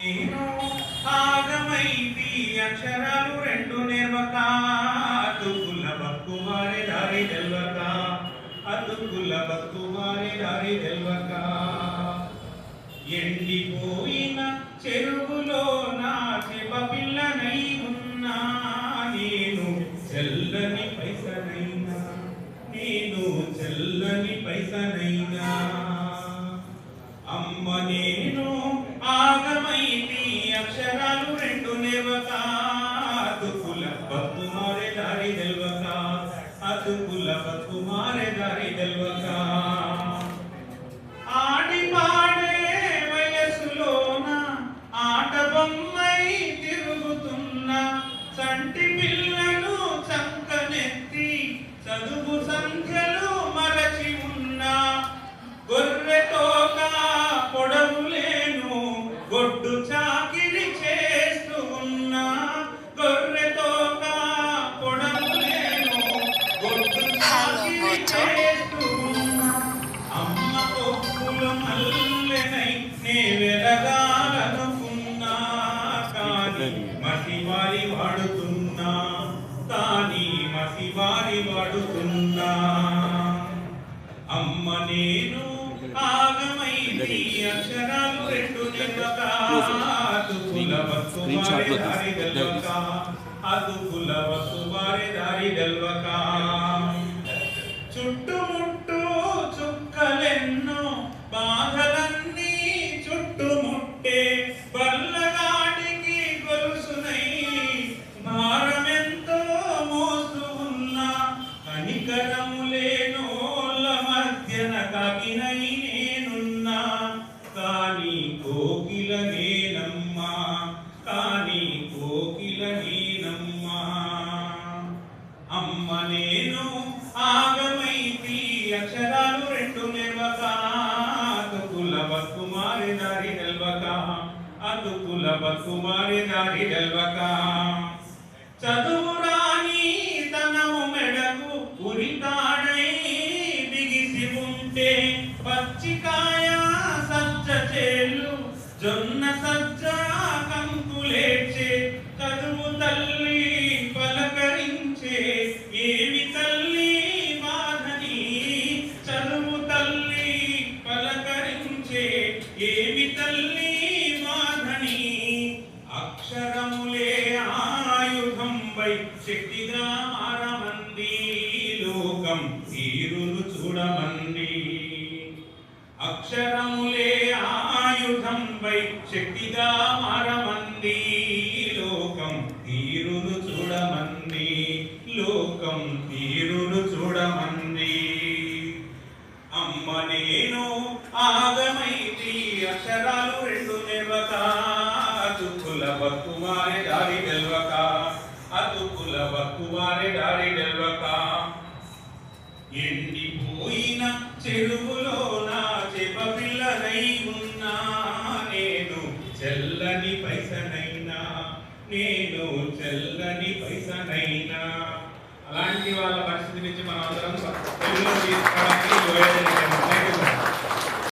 నేను ఆగమైతి అక్షరాలు రెండు నిర్వక అతుకుల బక్కువారి దారి తెల్వక అతుకుల బక్కువారి దారి తెల్వక. ఎండిపోయిన చెరువులో నా చెప పిల్లనై ఉన్నా నేను చెల్లని పైసనైనా నేను చెల్లని పైసనైనా. అమ్మ నేను అక్షరాలు రెండు లేవక అతుకుల బతు మారే దారి తెల్వక అతుకుల బతు మారే దారి తెల్వక. ఆడి పాడే వయసులోన ఆట బొమ్మై తిరుగుతున్న సంటి పిల్ల మసివారి వాడుతున్నా కానీ మసివారి వాడుతున్నా. అమ్మ నేను ఆగమైంది అక్షరాలు రెండు నిలక అతుకుల వస్తువారి దారి తెల్వక అతుకుల వస్తువారి దారి తెల్వక కానీ కోకిల నేనమ్మా కానీ కోకిల నేనమ్మా. అమ్మ నేను ఆగమైతి అక్షరాలు రెండు నిర్వక అతుకుల బతుకు మారి దారి తెల్వక అతుకుల బతుకు మారి దారి తెల్వక చదువు రాని తనము మెడకు ఉరితాడై బిగిసి ఉంటే పచ్చికాయ అక్షరములే ఆయుధంపై శక్తిగా మారమంది లోకం తీరును చూడమంది అక్షరములే ఆయుధంపై శక్తిగా అతుకుల బతుమారి దారి తెల్వక అతుకుల బతుమారి దారి తెల్వక ఎండిపోయిన చెరువులో నా చెప ఉన్నా నేను చెల్లని పైసనైనా నేను చెల్లని పైసనైనా. అలాంటి వాళ్ళ పరిస్థితి నుంచి మనం అందరం తెలుగులో తీసుకోవడానికి